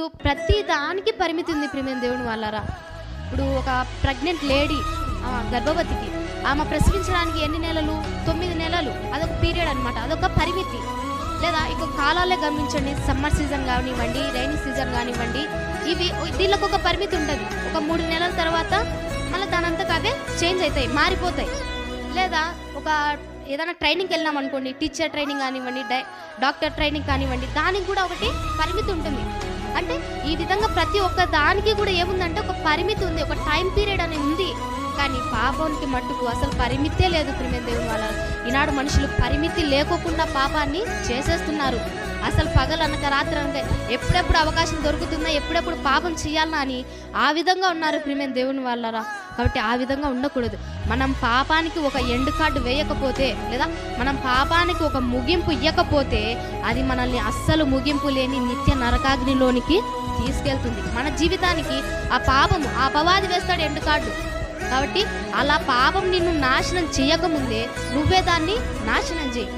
ఇప్పుడు ప్రతి దానికి పరిమితి ఉంది ప్రేమ దేవుని వాళ్ళరా. ఇప్పుడు ఒక ప్రెగ్నెంట్ లేడీ గర్భవతికి ఆమె ప్రసవించడానికి ఎన్ని నెలలు? తొమ్మిది నెలలు. అదొక పీరియడ్ అనమాట అదొక పరిమితి. లేదా ఇక కాలాలే గమనించండి. సమ్మర్ సీజన్ కానివ్వండి రైనీ సీజన్ కానివ్వండి ఇవి దీనికి ఒక పరిమితి ఉంటుంది. ఒక మూడు నెలల తర్వాత మళ్ళీ దానంతకు అవే చేంజ్ అవుతాయి మారిపోతాయి. లేదా ఒక ఏదైనా ట్రైనింగ్కి వెళ్ళినాం అనుకోండి టీచర్ ట్రైనింగ్ కానివ్వండి డై డాక్టర్ ట్రైనింగ్ కానివ్వండి దానికి కూడా ఒకటి పరిమితి ఉంటుంది. అంటే ఈ విధంగా ప్రతి ఒక్క దానికి కూడా ఏముందంటే ఒక పరిమితి ఉంది ఒక టైం పీరియడ్ అనేది ఉంది. కానీ పాపానికి మట్టుకు అసలు పరిమితే లేదు ప్రేమ దేవుని వాళ్ళ ఈనాడు మనుషులు పరిమితి లేకోకుండా పాపాన్ని చేసేస్తున్నారు. అసలు పగలనక రాత్రి అనక ఎప్పుడెప్పుడు అవకాశం దొరుకుతుందా ఎప్పుడెప్పుడు పాపం చేయాలనా అని ఆ విధంగా ఉన్నారు ప్రేమ దేవుని వాళ్ళరా కాబట్టి ఆ విధంగా ఉండకూడదు. మనం పాపానికి ఒక ఎండ్ కార్డు వేయకపోతే లేదా మనం పాపానికి ఒక ముగింపు ఇవ్వకపోతే అది మనల్ని అస్సలు ముగింపు లేని నిత్య నరకాగ్నిలోనికి తీసుకెళ్తుంది. మన జీవితానికి ఆ పాపము ఆ అపవాది వేస్తాడు ఎండ్ కార్డు. కాబట్టి అలా పాపం నిన్ను నాశనం చేయకముందే నువ్వే దాన్ని నాశనం చేయి.